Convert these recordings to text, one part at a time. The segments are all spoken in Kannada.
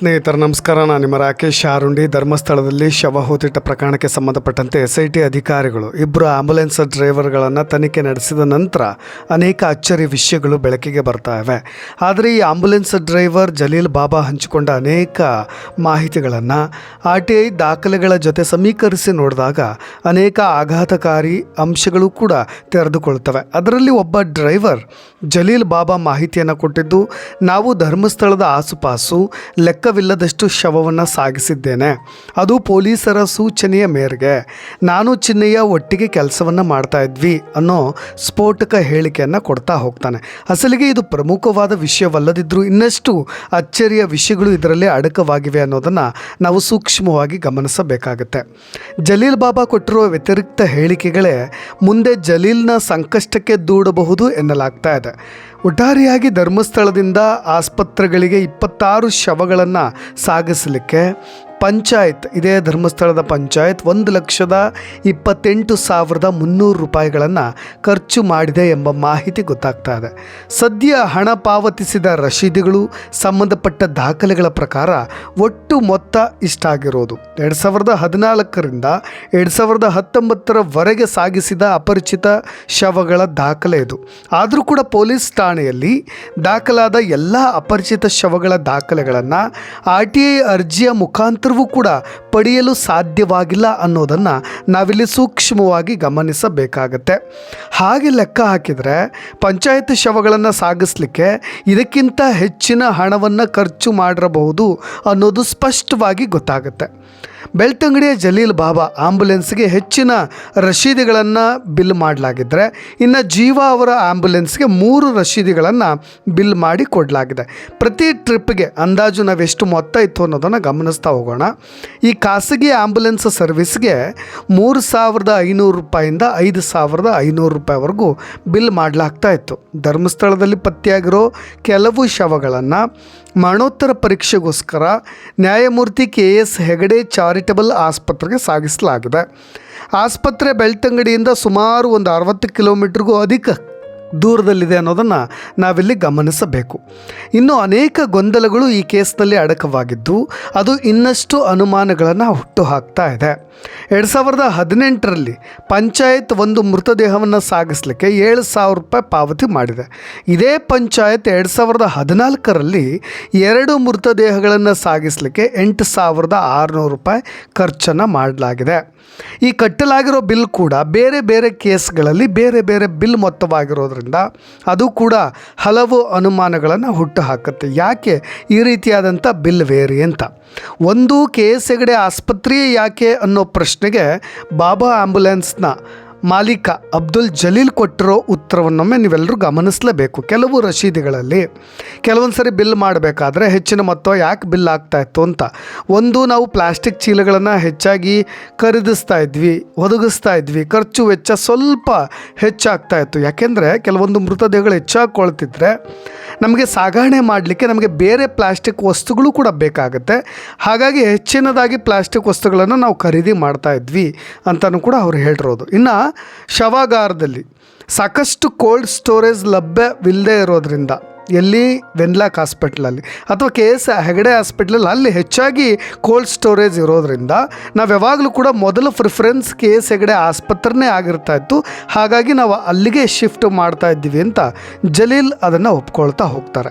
ಸ್ನೇಹಿತರ, ನಮಸ್ಕಾರ. ನಾನು ನಿಮ್ಮ ರಾಕೇಶ್ ಆರುಂಡಿ. ಧರ್ಮಸ್ಥಳದಲ್ಲಿ ಶವ ಹೂತಿಟ್ಟ ಪ್ರಕರಣಕ್ಕೆ ಸಂಬಂಧಪಟ್ಟಂತೆ ಎಸ್ ಐ ಟಿ ಅಧಿಕಾರಿಗಳು ಇಬ್ಬರು ಆಂಬುಲೆನ್ಸ್ ಡ್ರೈವರ್ಗಳನ್ನು ತನಿಖೆ ನಡೆಸಿದ ನಂತರ ಅನೇಕ ಅಚ್ಚರಿ ವಿಷಯಗಳು ಬೆಳಕಿಗೆ ಬರ್ತಾ ಇವೆ. ಆದರೆ ಈ ಆಂಬುಲೆನ್ಸ್ ಡ್ರೈವರ್ ಜಲೀಲ್ ಬಾಬಾ ಹಂಚಿಕೊಂಡ ಅನೇಕ ಮಾಹಿತಿಗಳನ್ನು ಆರ್ ಟಿ ಐ ದಾಖಲೆಗಳ ಜೊತೆ ಸಮೀಕರಿಸಿ ನೋಡಿದಾಗ ಅನೇಕ ಆಘಾತಕಾರಿ ಅಂಶಗಳು ಕೂಡ ತೆರೆದುಕೊಳ್ತವೆ ಅದರಲ್ಲಿ ಒಬ್ಬ ಡ್ರೈವರ್ ಜಲೀಲ್ ಬಾಬಾ ಮಾಹಿತಿಯನ್ನು ಕೊಟ್ಟಿದ್ದು, ನಾವು ಧರ್ಮಸ್ಥಳದ ಆಸುಪಾಸು ಲೆಕ್ಕವಿಲ್ಲದಷ್ಟು ಶವವನ್ನು ಸಾಗಿಸಿದ್ದೇನೆ. ಅದು ಪೊಲೀಸರ ಸೂಚನೆಯ ಮೇರೆಗೆ. ನಾನು ಚಿನ್ನಯ್ಯ ಒಟ್ಟಿಗೆ ಕೆಲಸವನ್ನು ಮಾಡ್ತಾ ಇದ್ವಿ ಅನ್ನೋ ಸ್ಫೋಟಕ ಹೇಳಿಕೆಯನ್ನು ಕೊಡ್ತಾ ಹೋಗ್ತಾನೆ. ಅಸಲಿಗೆ ಇದು ಪ್ರಮುಖವಾದ ವಿಷಯವಲ್ಲದಿದ್ದರೂ ಇನ್ನಷ್ಟು ಅಚ್ಚರಿಯ ವಿಷಯಗಳು ಇದರಲ್ಲಿ ಅಡಕವಾಗಿವೆ ಅನ್ನೋದನ್ನು ನಾವು ಸೂಕ್ಷ್ಮವಾಗಿ ಗಮನಿಸಬೇಕಾಗುತ್ತೆ. ಜಲೀಲ್ ಬಾಬಾ ಕೊಟ್ಟಿರುವ ವ್ಯತಿರಿಕ್ತ ಹೇಳಿಕೆಗಳೇ ಮುಂದೆ ಜಲೀಲ್ನ ಸಂಕಷ್ಟಕ್ಕೆ ದೂಡಬಹುದು ಎನ್ನಲಾಗ್ತಾ ಇದೆ. ಒಟ್ಟಾರೆಯಾಗಿ ಧರ್ಮಸ್ಥಳದಿಂದ ಆಸ್ಪತ್ರೆಗಳಿಗೆ ಇಪ್ಪತ್ತಾರು ಶವಗಳನ್ನು ಸಾಗಿಸಲಿಕ್ಕೆ ಪಂಚಾಯತ್, ಇದೇ ಧರ್ಮಸ್ಥಳದ ಪಂಚಾಯತ್, ಒಂದು ಲಕ್ಷದ ಇಪ್ಪತ್ತೆಂಟು ಸಾವಿರದ ಮುನ್ನೂರು ರೂಪಾಯಿಗಳನ್ನು ಖರ್ಚು ಮಾಡಿದೆ ಎಂಬ ಮಾಹಿತಿ ಗೊತ್ತಾಗ್ತಾ ಇದೆ. ಸದ್ಯ ಹಣ ಪಾವತಿಸಿದ ರಶೀದಿಗಳು ಸಂಬಂಧಪಟ್ಟ ದಾಖಲೆಗಳ ಪ್ರಕಾರ ಒಟ್ಟು ಮೊತ್ತ ಇಷ್ಟಾಗಿರೋದು ಎರಡು ಸಾವಿರದ ಹದಿನಾಲ್ಕರಿಂದ ಎರಡು ಸಾವಿರದ ಹತ್ತೊಂಬತ್ತರವರೆಗೆ ಸಾಗಿಸಿದ ಅಪರಿಚಿತ ಶವಗಳ ದಾಖಲೆ ಇದು. ಆದರೂ ಕೂಡ ಪೊಲೀಸ್ ಠಾಣೆಯಲ್ಲಿ ದಾಖಲಾದ ಎಲ್ಲ ಅಪರಿಚಿತ ಶವಗಳ ದಾಖಲೆಗಳನ್ನು ಆರ್ ಟಿ ಐ ಅರ್ಜಿಯ ಮುಖಾಂತರವೂ ಕೂಡ ಪಡೆಯಲು ಸಾಧ್ಯವಾಗಿಲ್ಲ ಅನ್ನೋದನ್ನು ನಾವಿಲ್ಲಿ ಸೂಕ್ಷ್ಮವಾಗಿ ಗಮನಿಸಬೇಕಾಗತ್ತೆ. ಹಾಗೆ ಲೆಕ್ಕ ಹಾಕಿದರೆ ಪಂಚಾಯತ್ ಶವಗಳನ್ನು ಸಾಗಿಸಲಿಕ್ಕೆ ಇದಕ್ಕಿಂತ ಹೆಚ್ಚಿನ ಹಣವನ್ನು ಖರ್ಚು ಮಾಡಿರಬಹುದು ಅನ್ನೋದು ಸ್ಪಷ್ಟವಾಗಿ ಗೊತ್ತಾಗುತ್ತೆ. ಬೆಳ್ತಂಗಡಿಯ ಜಲೀಲ್ ಬಾಬಾ ಆಂಬ್ಯುಲೆನ್ಸ್ಗೆ ಹೆಚ್ಚಿನ ರಶೀದಿಗಳನ್ನು ಬಿಲ್ ಮಾಡಲಾಗಿದ್ದರೆ ಇನ್ನು ಜೀವ ಅವರ ಆ್ಯಂಬುಲೆನ್ಸ್ಗೆ ಮೂರು ರಶೀದಿಗಳನ್ನು ಬಿಲ್ ಮಾಡಿ ಕೊಡಲಾಗಿದೆ. ಪ್ರತಿ ಟ್ರಿಪ್ಗೆ ಅಂದಾಜು ನಾವು ಎಷ್ಟು ಮೊತ್ತ ಇತ್ತು ಅನ್ನೋದನ್ನು ಗಮನಿಸ್ತಾ ಹೋಗೋಣ. ಈ ಖಾಸಗಿ ಆಂಬುಲೆನ್ಸ್ ಸರ್ವಿಸ್ಗೆ ಮೂರು ಸಾವಿರದ ಐನೂರು ರೂಪಾಯಿಂದ ಐದು ಸಾವಿರದ ಐನೂರು ರೂಪಾಯಿವರೆಗೂ ಬಿಲ್ ಮಾಡಲಾಗ್ತಾ ಇತ್ತು. ಧರ್ಮಸ್ಥಳದಲ್ಲಿ ಪತ್ತೆಯಾಗಿರೋ ಕೆಲವು ಶವಗಳನ್ನು ಮರಣೋತ್ತರ ಪರೀಕ್ಷೆಗೋಸ್ಕರ ನ್ಯಾಯಮೂರ್ತಿ ಕೆ ಎಸ್ ಹೆಗಡೆ ಚಾರಿಟಬಲ್ ಆಸ್ಪತ್ರೆಗೆ ಸಾಗಿಸಲಾಗಿದೆ. ಆಸ್ಪತ್ರೆ ಬೆಳ್ತಂಗಡಿಯಿಂದ ಸುಮಾರು ಒಂದು ಅರವತ್ತು ಕಿಲೋಮೀಟ್ರಿಗೂ ಅಧಿಕ ದೂರದಲ್ಲಿದೆ ಅನ್ನೋದನ್ನು ನಾವಿಲ್ಲಿ ಗಮನಿಸಬೇಕು. ಇನ್ನು ಅನೇಕ ಗೊಂದಲಗಳು ಈ ಕೇಸ್ನಲ್ಲಿ ಅಡಕವಾಗಿದ್ದು, ಅದು ಇನ್ನಷ್ಟು ಅನುಮಾನಗಳನ್ನು ಹುಟ್ಟು ಹಾಕ್ತಾ ಇದೆ. ಎರಡು ಸಾವಿರದ ಹದಿನೆಂಟರಲ್ಲಿ ಪಂಚಾಯತ್ ಒಂದು ಮೃತದೇಹವನ್ನು ಸಾಗಿಸಲಿಕ್ಕೆ ಏಳು ಸಾವಿರ ರೂಪಾಯಿ ಪಾವತಿ ಮಾಡಿದೆ. ಇದೇ ಪಂಚಾಯತ್ ಎರಡು ಸಾವಿರದ ಹದಿನಾಲ್ಕರಲ್ಲಿ ಎರಡು ಮೃತದೇಹಗಳನ್ನು ಸಾಗಿಸಲಿಕ್ಕೆ ಎಂಟು ಸಾವಿರದ ಆರುನೂರು ರೂಪಾಯಿ ಖರ್ಚನ್ನು ಮಾಡಲಾಗಿದೆ. ಈ ಕಟ್ಟಲಾಗಿರೋ ಬಿಲ್ ಕೂಡ ಬೇರೆ ಬೇರೆ ಕೇಸ್ಗಳಲ್ಲಿ ಬೇರೆ ಬೇರೆ ಬಿಲ್ ಮೊತ್ತವಾಗಿರೋದ್ರಿಂದ ಅದು ಕೂಡ ಹಲವು ಅನುಮಾನಗಳನ್ನು ಹುಟ್ಟು ಹಾಕುತ್ತೆ ಯಾಕೆ ಈ ರೀತಿಯಾದಂಥ ಬಿಲ್ ವೇರಿ ಅಂತ? ಒಂದು ಕೆ ಎಸ್ ಹೆಗಡೆ ಆಸ್ಪತ್ರೆಯೇ ಯಾಕೆ ಅನ್ನೋ ಪ್ರಶ್ನೆಗೆ ಬಾಬಾ ಆ್ಯಂಬುಲೆನ್ಸ್ನ ಮಾಲೀಕ ಅಬ್ದುಲ್ ಜಲೀಲ್ ಕೊಟ್ಟಿರೋ ಉತ್ತರವನ್ನೊಮ್ಮೆ ನೀವೆಲ್ಲರೂ ಗಮನಿಸಲೇಬೇಕು. ಕೆಲವು ರಶೀದಿಗಳಲ್ಲಿ ಕೆಲವೊಂದು ಸರಿ ಬಿಲ್ ಮಾಡಬೇಕಾದ್ರೆ ಹೆಚ್ಚಿನ ಮೊತ್ತ ಯಾಕೆ ಬಿಲ್ ಆಗ್ತಾ ಇತ್ತು ಅಂತ. ಒಂದು, ನಾವು ಪ್ಲಾಸ್ಟಿಕ್ ಚೀಲಗಳನ್ನು ಹೆಚ್ಚಾಗಿ ಖರೀದಿಸ್ತಾ ಇದ್ವಿ, ಒದಗಿಸ್ತಾ ಇದ್ವಿ. ಖರ್ಚು ವೆಚ್ಚ ಸ್ವಲ್ಪ ಹೆಚ್ಚಾಗ್ತಾ ಇತ್ತು. ಯಾಕೆಂದರೆ ಕೆಲವೊಂದು ಮೃತದೇಹಗಳು ಹೆಚ್ಚಾಗ್ಕೊಳ್ತಿದ್ರೆ ನಮಗೆ ಸಾಗಣೆ ಮಾಡಲಿಕ್ಕೆ ನಮಗೆ ಬೇರೆ ಪ್ಲಾಸ್ಟಿಕ್ ವಸ್ತುಗಳು ಕೂಡ ಬೇಕಾಗುತ್ತೆ. ಹಾಗಾಗಿ ಹೆಚ್ಚಿನದಾಗಿ ಪ್ಲಾಸ್ಟಿಕ್ ವಸ್ತುಗಳನ್ನು ನಾವು ಖರೀದಿ ಮಾಡ್ತಾ ಇದ್ವಿ ಅಂತಲೂ ಕೂಡ ಅವ್ರು ಹೇಳಿರೋದು. ಇನ್ನು ಶವಾಗಾರದಲ್ಲಿ ಸಾಕಷ್ಟು ಕೋಲ್ಡ್ ಸ್ಟೋರೇಜ್ ಲಭ್ಯವಿಲ್ಲದೆ ಇರೋದ್ರಿಂದ ಎಲ್ಲಿ? ವೆನ್ಲಾಕ್ ಹಾಸ್ಪಿಟ್ಲಲ್ಲಿ. ಅಥವಾ ಕೆ ಎಸ್ ಹೆಗಡೆ ಹಾಸ್ಪಿಟ್ಲಲ್ಲಿ ಅಲ್ಲಿ ಹೆಚ್ಚಾಗಿ ಕೋಲ್ಡ್ ಸ್ಟೋರೇಜ್ ಇರೋದ್ರಿಂದ ನಾವು ಯಾವಾಗಲೂ ಕೂಡ ಮೊದಲ ಪ್ರಿಫರೆನ್ಸ್ ಕೆ ಎಸ್ ಹೆಗಡೆ ಆಸ್ಪತ್ರೆನೇ ಆಗಿರ್ತಾ ಇತ್ತು. ಹಾಗಾಗಿ ನಾವು ಅಲ್ಲಿಗೆ ಶಿಫ್ಟ್ ಮಾಡ್ತಾ ಇದ್ದೀವಿ ಅಂತ ಜಲೀಲ್ ಅದನ್ನು ಒಪ್ಕೊಳ್ತಾ ಹೋಗ್ತಾರೆ.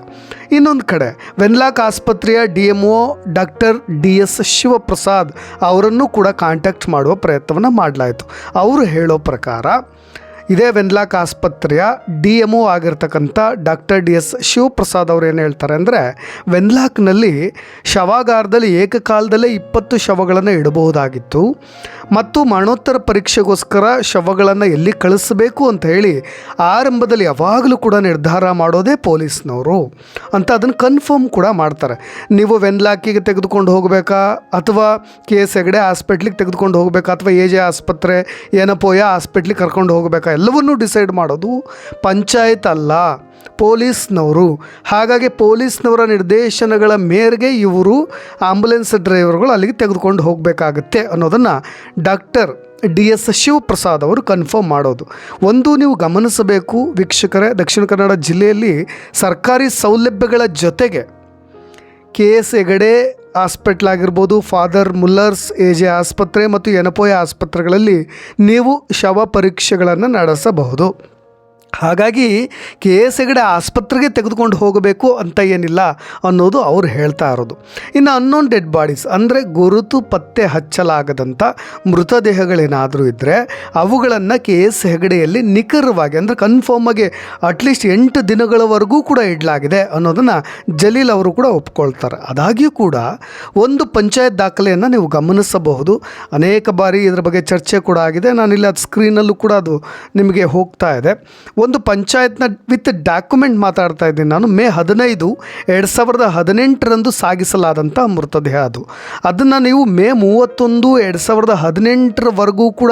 ಇನ್ನೊಂದು ಕಡೆ ವೆನ್ಲಾಕ್ ಆಸ್ಪತ್ರೆಯ D M O doctor D S Shivaprasad ಅವರನ್ನು ಕೂಡ ಕಾಂಟ್ಯಾಕ್ಟ್ ಮಾಡುವ ಪ್ರಯತ್ನವನ್ನು ಮಾಡಲಾಯಿತು. ಅವರು ಹೇಳೋ ಪ್ರಕಾರ ಇದೇ ವೆನ್ಲಾಕ್ ಆಸ್ಪತ್ರೆಯ ಡಿ ಎಂ ಒ ಆಗಿರ್ತಕ್ಕಂಥ ಡಾಕ್ಟರ್ ಡಿ ಎಸ್ ಶಿವಪ್ರಸಾದ್ ಅವರು ಏನು ಹೇಳ್ತಾರೆ ಅಂದರೆ, ವೆನ್ಲಾಕ್ನಲ್ಲಿ ಶವಾಗಾರದಲ್ಲಿ ಏಕಕಾಲದಲ್ಲೇ ಇಪ್ಪತ್ತು ಶವಗಳನ್ನು ಇಡಬಹುದಾಗಿತ್ತು ಮತ್ತು ಮರಣೋತ್ತರ ಪರೀಕ್ಷೆಗೋಸ್ಕರ ಶವಗಳನ್ನು ಎಲ್ಲಿ ಕಳಿಸಬೇಕು ಅಂತ ಹೇಳಿ ಆರಂಭದಲ್ಲಿ ಯಾವಾಗಲೂ ಕೂಡ ನಿರ್ಧಾರ ಮಾಡೋದೇ ಪೊಲೀಸ್ನವರು ಅಂತ ಅದನ್ನು ಕನ್ಫರ್ಮ್ ಕೂಡ ಮಾಡ್ತಾರೆ. ನೀವು ವೆನ್ಲಾಕಿಗೆ ತೆಗೆದುಕೊಂಡು ಹೋಗಬೇಕಾ? ಅಥವಾ ಕೆ ಎಸ್ ಹೆಗಡೆ ಹಾಸ್ಪಿಟ್ಲಿಗೆ ತೆಗೆದುಕೊಂಡು ಹೋಗಬೇಕಾ? ಅಥವಾ ಎ ಜೆ ಆಸ್ಪತ್ರೆ ಏನಪ್ಪೋಯ ಹಾಸ್ಪಿಟ್ಲಿಗೆ ಕರ್ಕೊಂಡು ಹೋಗಬೇಕಾ? ಎಲ್ಲವನ್ನೂ ಡಿಸೈಡ್ ಮಾಡೋದು ಪಂಚಾಯತ್ ಅಲ್ಲ ಪೊಲೀಸ್ನವರು. ಹಾಗಾಗಿ ಪೊಲೀಸ್ನವರ ನಿರ್ದೇಶನಗಳ ಮೇರೆಗೆ ಇವರು ಆಂಬುಲೆನ್ಸ್ ಡ್ರೈವರ್ಗಳು ಅಲ್ಲಿಗೆ ತೆಗೆದುಕೊಂಡು ಹೋಗಬೇಕಾಗತ್ತೆ ಅನ್ನೋದನ್ನು ಡಾಕ್ಟರ್ ಡಿ ಎಸ್ ಶಿವಪ್ರಸಾದ್ ಅವರು ಕನ್ಫರ್ಮ್ ಮಾಡೋದು. ಒಂದು ನೀವು ಗಮನಿಸಬೇಕು ವೀಕ್ಷಕರೇ, ದಕ್ಷಿಣ ಕನ್ನಡ ಜಿಲ್ಲೆಯಲ್ಲಿ ಸರ್ಕಾರಿ ಸೌಲಭ್ಯಗಳ ಜೊತೆಗೆ ಕೆ ಎಸ್ ಹೆಗಡೆ ಹಾಸ್ಪಿಟ್ಲ್ ಆಗಿರ್ಬೋದು ಫಾದರ್ ಮುಲ್ಲರ್ಸ್ ಎಜೆ ಆಸ್ಪತ್ರೆ ಮತ್ತು ಎನಪೋಯ ಆಸ್ಪತ್ರೆಗಳಲ್ಲಿ ನೀವು ಶವ ಪರೀಕ್ಷೆಗಳನ್ನು ನಡೆಸಬಹುದು. ಹಾಗಾಗಿ ಕೆ ಎಸ್ ಹೆಗಡೆ ಆಸ್ಪತ್ರೆಗೆ ತೆಗೆದುಕೊಂಡು ಹೋಗಬೇಕು ಅಂತ ಏನಿಲ್ಲ ಅನ್ನೋದು ಅವ್ರು ಹೇಳ್ತಾ ಇರೋದು. ಇನ್ನು ಅನ್ನೋನ್ ಡೆಡ್ ಬಾಡೀಸ್ ಅಂದರೆ ಗುರುತು ಪತ್ತೆ ಹಚ್ಚಲಾಗದಂಥ ಮೃತದೇಹಗಳೇನಾದರೂ ಇದ್ದರೆ ಅವುಗಳನ್ನು ಕೆ ಎಸ್ ಹೆಗಡೆಯಲ್ಲಿ ನಿಖರವಾಗಿ ಅಂದರೆ ಕನ್ಫರ್ಮಾಗಿ ಅಟ್ಲೀಸ್ಟ್ ಎಂಟು ದಿನಗಳವರೆಗೂ ಕೂಡ ಇಡಲಾಗಿದೆ ಅನ್ನೋದನ್ನು ಜಲೀಲ್ ಅವರು ಕೂಡ ಒಪ್ಕೊಳ್ತಾರೆ. ಆದಾಗ್ಯೂ ಕೂಡ ಒಂದು ಪಂಚಾಯತ್ ದಾಖಲೆಯನ್ನು ನೀವು ಗಮನಿಸಬಹುದು. ಅನೇಕ ಬಾರಿ ಇದರ ಬಗ್ಗೆ ಚರ್ಚೆ ಕೂಡ ಆಗಿದೆ. ನಾನಿಲ್ಲಿ ಅದು ಸ್ಕ್ರೀನಲ್ಲೂ ಕೂಡ ಅದು ನಿಮಗೆ ಹೋಗ್ತಾ ಇದೆ. ಒಂದು ಪಂಚಾಯತ್ನ ವಿತ್ ಡಾಕ್ಯುಮೆಂಟ್ ಮಾತಾಡ್ತಾ ಇದ್ದೀನಿ ನಾನು. ಮೇ ಹದಿನೈದು ಎರಡು ಸಾವಿರದ ಹದಿನೆಂಟರಂದು ಸಾಗಿಸಲಾದಂಥ ಮೃತದೇಹ ಅದು. ಅದನ್ನು ನೀವು ಮೇ ಮೂವತ್ತೊಂದು ಎರಡು ಸಾವಿರದ ಹದಿನೆಂಟರವರೆಗೂ ಕೂಡ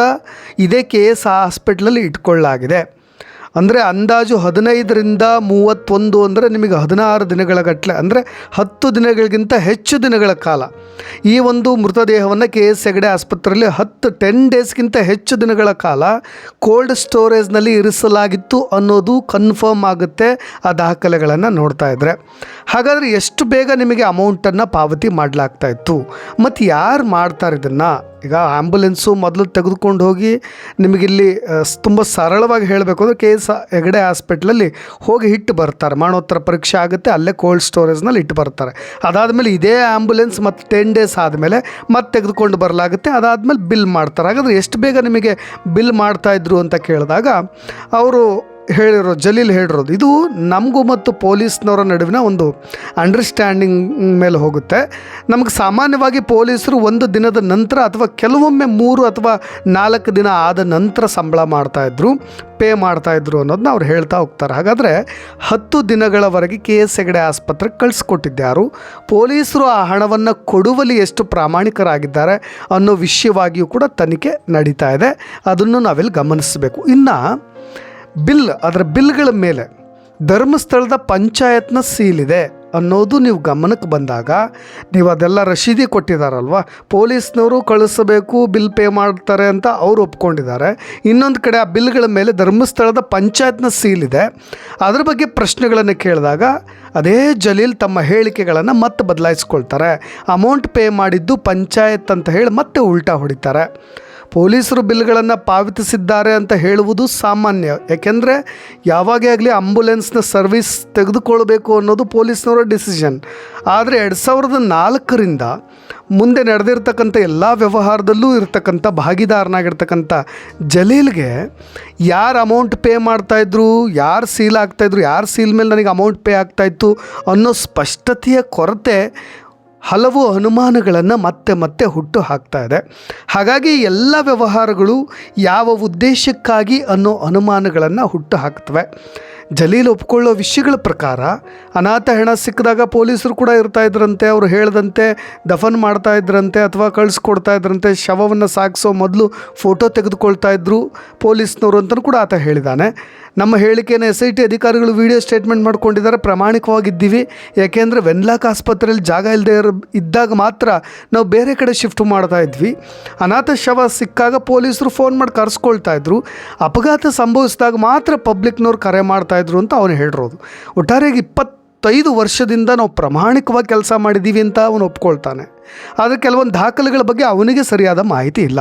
ಇದೇ ಕೆ ಎಸ್ ಹಾಸ್ಪಿಟ್ಲಲ್ಲಿ ಇಟ್ಕೊಳ್ಳಲಾಗಿದೆ. ಅಂದರೆ ಅಂದಾಜು ಹದಿನೈದರಿಂದ ಮೂವತ್ತೊಂದು ಅಂದರೆ ನಿಮಗೆ ಹದಿನಾರು ದಿನಗಳ ಗಟ್ಟಲೆ ಅಂದರೆ ಹತ್ತು ದಿನಗಳಿಗಿಂತ ಹೆಚ್ಚು ದಿನಗಳ ಕಾಲ. ಈ ಒಂದು ಮೃತದೇಹವನ್ನು ಕೆ ಎಸ್ ಹೆಗಡೆ ಆಸ್ಪತ್ರೆಯಲ್ಲಿ ಹತ್ತು ಟೆನ್ ಡೇಸ್ಗಿಂತ ಹೆಚ್ಚು ದಿನಗಳ ಕಾಲ ಕೋಲ್ಡ್ ಸ್ಟೋರೇಜ್ನಲ್ಲಿ ಇರಿಸಲಾಗಿತ್ತು ಅನ್ನೋದು ಕನ್ಫರ್ಮ್ ಆಗುತ್ತೆ, ಆ ದಾಖಲೆಗಳನ್ನು ನೋಡ್ತಾ ಇದ್ದರೆ ಹಾಗಾದರೆ ಎಷ್ಟು ಬೇಗ ನಿಮಗೆ ಅಮೌಂಟನ್ನು ಪಾವತಿ ಮಾಡಲಾಗ್ತಾ ಇತ್ತು? ಮತ್ತು ಯಾರು ಮಾಡ್ತಾರೆ ಇದನ್ನು ಈಗ ಆ್ಯಂಬುಲೆನ್ಸು ಮೊದಲು ತೆಗೆದುಕೊಂಡು ಹೋಗಿ ನಿಮಗಿಲ್ಲಿ ತುಂಬ ಸರಳವಾಗಿ ಹೇಳಬೇಕು ಅಂದರೆ ಕೆ ಎಸ್ ಹೆಗಡೆ ಹಾಸ್ಪಿಟ್ಲಲ್ಲಿ ಹೋಗಿ ಇಟ್ಟು ಬರ್ತಾರೆ. ಮರಣೋತ್ತರ ಪರೀಕ್ಷೆ ಆಗುತ್ತೆ, ಅಲ್ಲೇ ಕೋಲ್ಡ್ ಸ್ಟೋರೇಜ್ನಲ್ಲಿ ಇಟ್ಟು ಬರ್ತಾರೆ. ಅದಾದಮೇಲೆ ಇದೇ ಆ್ಯಂಬುಲೆನ್ಸ್ ಮತ್ತು ಟೆನ್ ಡೇಸ್ ಆದಮೇಲೆ ಮತ್ತೆ ತೆಗೆದುಕೊಂಡು ಬರಲಾಗುತ್ತೆ. ಅದಾದಮೇಲೆ ಬಿಲ್ ಮಾಡ್ತಾರೆ. ಹಾಗಾದರೆ ಎಷ್ಟು ಬೇಗ ನಿಮಗೆ ಬಿಲ್ ಮಾಡ್ತಾಯಿದ್ರು ಅಂತ ಕೇಳಿದಾಗ, ಅವರು ಹೇಳಿರೋ, ಜಲೀಲ್ ಹೇಳಿರೋದು. ಇದು ನಮಗೂ ಮತ್ತು ಪೊಲೀಸ್ನವರ ನಡುವಿನ ಒಂದು ಅಂಡರ್ಸ್ಟ್ಯಾಂಡಿಂಗ್ ಮೇಲೆ ಹೋಗುತ್ತೆ. ನಮಗೆ ಸಾಮಾನ್ಯವಾಗಿ ಪೊಲೀಸರು ಒಂದು ದಿನದ ನಂತರ ಅಥವಾ ಕೆಲವೊಮ್ಮೆ ಮೂರು ಅಥವಾ ನಾಲ್ಕು ದಿನ ಆದ ನಂತರ ಸಂಬಳ ಮಾಡ್ತಾಯಿದ್ರು ಪೇ ಮಾಡ್ತಾಯಿದ್ರು ಅನ್ನೋದನ್ನ ಅವ್ರು ಹೇಳ್ತಾ ಹೋಗ್ತಾರೆ. ಹಾಗಾದರೆ ಹತ್ತು ದಿನಗಳವರೆಗೆ ಕೆ ಎಸ್ ಹೆಗಡೆ ಆಸ್ಪತ್ರೆಗೆ ಕಳಿಸ್ಕೊಟ್ಟಿದ್ದ್ಯಾರು ಪೊಲೀಸರು ಆ ಹಣವನ್ನು ಕೊಡುವಲ್ಲಿ ಎಷ್ಟು ಪ್ರಾಮಾಣಿಕರಾಗಿದ್ದಾರೆ ಅನ್ನೋ ವಿಷಯವಾಗಿಯೂ ಕೂಡ ತನಿಖೆ ನಡೀತಾ ಇದೆ. ಅದನ್ನು ನಾವಿಲ್ಲಿ ಗಮನಿಸಬೇಕು. ಇನ್ನು ಬಿಲ್, ಅದರ ಬಿಲ್ಗಳ ಮೇಲೆ ಧರ್ಮಸ್ಥಳದ ಪಂಚಾಯತ್ನ ಇದೆ ಅನ್ನೋದು ನೀವು ಗಮನಕ್ಕೆ ಬಂದಾಗ, ನೀವು ಅದೆಲ್ಲ ರಶೀದಿ ಕೊಟ್ಟಿದ್ದಾರಲ್ವ ಪೊಲೀಸ್ನವರು ಕಳಿಸಬೇಕು, ಬಿಲ್ ಪೇ ಮಾಡ್ತಾರೆ ಅಂತ ಅವರು ಒಪ್ಕೊಂಡಿದ್ದಾರೆ. ಇನ್ನೊಂದು ಕಡೆ ಆ ಬಿಲ್ಗಳ ಮೇಲೆ ಧರ್ಮಸ್ಥಳದ ಪಂಚಾಯತ್ನ ಇದೆ ಅದ್ರ ಬಗ್ಗೆ ಪ್ರಶ್ನೆಗಳನ್ನು ಕೇಳಿದಾಗ ಅದೇ ಜಲೀಲ್ ತಮ್ಮ ಹೇಳಿಕೆಗಳನ್ನು ಮತ್ತೆ ಬದಲಾಯಿಸ್ಕೊಳ್ತಾರೆ. ಅಮೌಂಟ್ ಪೇ ಮಾಡಿದ್ದು ಪಂಚಾಯತ್ ಅಂತ ಹೇಳಿ ಮತ್ತೆ ಉಲ್ಟಾ ಹೊಡಿತಾರೆ. ಪೊಲೀಸರು ಬಿಲ್ಗಳನ್ನು ಪಾವತಿಸಿದ್ದಾರೆ ಅಂತ ಹೇಳುವುದು ಸಾಮಾನ್ಯ. ಯಾಕೆಂದರೆ ಯಾವಾಗೇ ಆಗಲಿ ಆಂಬುಲೆನ್ಸ್ನ ಸರ್ವಿಸ್ ತೆಗೆದುಕೊಳ್ಬೇಕು ಅನ್ನೋದು ಪೊಲೀಸ್ನವರ ಡಿಸಿಷನ್. ಆದರೆ ಎರಡು ಸಾವಿರದ ನಾಲ್ಕರಿಂದ ಮುಂದೆ ನಡೆದಿರ್ತಕ್ಕಂಥ ಎಲ್ಲ ವ್ಯವಹಾರದಲ್ಲೂ ಇರ್ತಕ್ಕಂಥ ಭಾಗಿದಾರನಾಗಿರ್ತಕ್ಕಂಥ ಜಲೀಲ್ಗೆ ಯಾರು ಅಮೌಂಟ್ ಪೇ ಮಾಡ್ತಾಯಿದ್ರು ಯಾರು ಸೀಲ್ ಆಗ್ತಾಯಿದ್ರು ಯಾರು ಸೀಲ್ ಮೇಲೆ ನನಗೆ ಅಮೌಂಟ್ ಪೇ ಆಗ್ತಾಯಿತ್ತು ಅನ್ನೋ ಸ್ಪಷ್ಟತೆಯ ಕೊರತೆ ಹಲವು ಅನುಮಾನಗಳನ್ನು ಮತ್ತೆ ಮತ್ತೆ ಹುಟ್ಟು ಹಾಕ್ತಾ ಇದೆ. ಹಾಗಾಗಿ ಎಲ್ಲ ವ್ಯವಹಾರಗಳು ಯಾವ ಉದ್ದೇಶಕ್ಕಾಗಿ ಅನ್ನೋ ಅನುಮಾನಗಳನ್ನು ಹುಟ್ಟು ಹಾಕ್ತವೆ. ಜಲೀಲ್ ಒಪ್ಕೊಳ್ಳೋ ವಿಷಯಗಳ ಪ್ರಕಾರ ಅನಾಥ ಹೆಣ ಸಿಕ್ಕಿದಾಗ ಪೊಲೀಸರು ಕೂಡ ಇರ್ತಾ ಇದ್ರಂತೆ, ಅವರು ಹೇಳ್ದಂತೆ ದಫನ್ ಮಾಡ್ತಾ ಇದ್ರಂತೆ ಅಥವಾ ಕಳಿಸ್ಕೊಡ್ತಾ ಇದ್ರಂತೆ, ಶವವನ್ನು ಸಾಗಿಸೋ ಮೊದಲು ಫೋಟೋ ತೆಗೆದುಕೊಳ್ತಾ ಇದ್ರು ಪೊಲೀಸ್ನವರು ಅಂತಲೂ ಕೂಡ ಆತ ಹೇಳಿದ್ದಾನೆ ನಮ್ಮ ಹೇಳಿಕೆಯನ್ನು ಎಸ್ ಐ ಟಿ ಅಧಿಕಾರಿಗಳು ವಿಡಿಯೋ ಸ್ಟೇಟ್ಮೆಂಟ್ ಮಾಡ್ಕೊಂಡಿದ್ದಾರೆ. ಪ್ರಾಮಾಣಿಕವಾಗಿದ್ದೀವಿ. ಯಾಕೆಂದರೆ ವೆನ್ಲಾಕ್ ಆಸ್ಪತ್ರೆಯಲ್ಲಿ ಜಾಗ ಇಲ್ಲದೆ ಇದ್ದಾಗ ಮಾತ್ರ ನಾವು ಬೇರೆ ಕಡೆ ಶಿಫ್ಟ್ ಮಾಡ್ತಾ ಇದ್ವಿ. ಅನಾಥ ಶವ ಸಿಕ್ಕಾಗ ಪೊಲೀಸರು ಫೋನ್ ಮಾಡಿ ಕರೆಸ್ಕೊಳ್ತಾ ಇದ್ರು. ಅಪಘಾತ ಸಂಭವಿಸಿದಾಗ ಮಾತ್ರ ಪಬ್ಲಿಕ್ನವ್ರು ಕರೆ ಮಾಡ್ತಾಯಿದ್ರು ಅಂತ ಅವನು ಹೇಳಿರೋದು. ಒಟ್ಟಾರೆಯಾಗಿ ಇಪ್ಪತ್ತೈದು ವರ್ಷದಿಂದ ನಾವು ಪ್ರಾಮಾಣಿಕವಾಗಿ ಕೆಲಸ ಮಾಡಿದ್ದೀವಿ ಅಂತ ಅವನು ಒಪ್ಕೊಳ್ತಾನೆ. ಆದರೆ ಕೆಲವೊಂದು ದಾಖಲೆಗಳ ಬಗ್ಗೆ ಅವನಿಗೆ ಸರಿಯಾದ ಮಾಹಿತಿ ಇಲ್ಲ.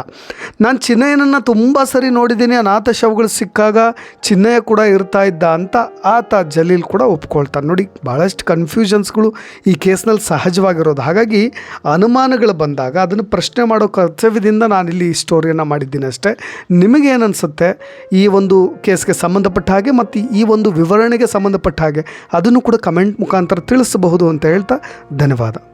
ನಾನು ಚಿನ್ನಯ್ಯನನ್ನು ತುಂಬ ಸರಿ ನೋಡಿದ್ದೀನಿ ಅನಾಥ ಶವಗಳು ಸಿಕ್ಕಾಗ ಚಿನ್ನಯ್ಯ ಕೂಡ ಇರ್ತಾ ಇದ್ದ ಅಂತ ಆತ ಜಲೀಲ್ ಕೂಡ ಒಪ್ಕೊಳ್ತಾನೆ. ನೋಡಿ ಭಾಳಷ್ಟು ಕನ್ಫ್ಯೂಷನ್ಸ್ಗಳು ಈ ಕೇಸ್ನಲ್ಲಿ ಸಹಜವಾಗಿರೋದು. ಹಾಗಾಗಿ ಅನುಮಾನಗಳು ಬಂದಾಗ ಅದನ್ನು ಪ್ರಶ್ನೆ ಮಾಡೋ ಕರ್ತವ್ಯದಿಂದ ನಾನಿಲ್ಲಿ ಈ ಸ್ಟೋರಿಯನ್ನು ಮಾಡಿದ್ದೀನಿ ಅಷ್ಟೇ. ನಿಮಗೇನು ಅನಿಸುತ್ತೆ ಈ ಒಂದು ಕೇಸ್ಗೆ ಸಂಬಂಧಪಟ್ಟ ಹಾಗೆ ಮತ್ತು ಈ ಒಂದು ವಿವರಣೆಗೆ ಸಂಬಂಧಪಟ್ಟ ಹಾಗೆ? ಅದನ್ನು ಕೂಡ ಕಮೆಂಟ್ ಮುಖಾಂತರ ತಿಳಿಸಬಹುದು ಅಂತ ಹೇಳ್ತಾ ಧನ್ಯವಾದ.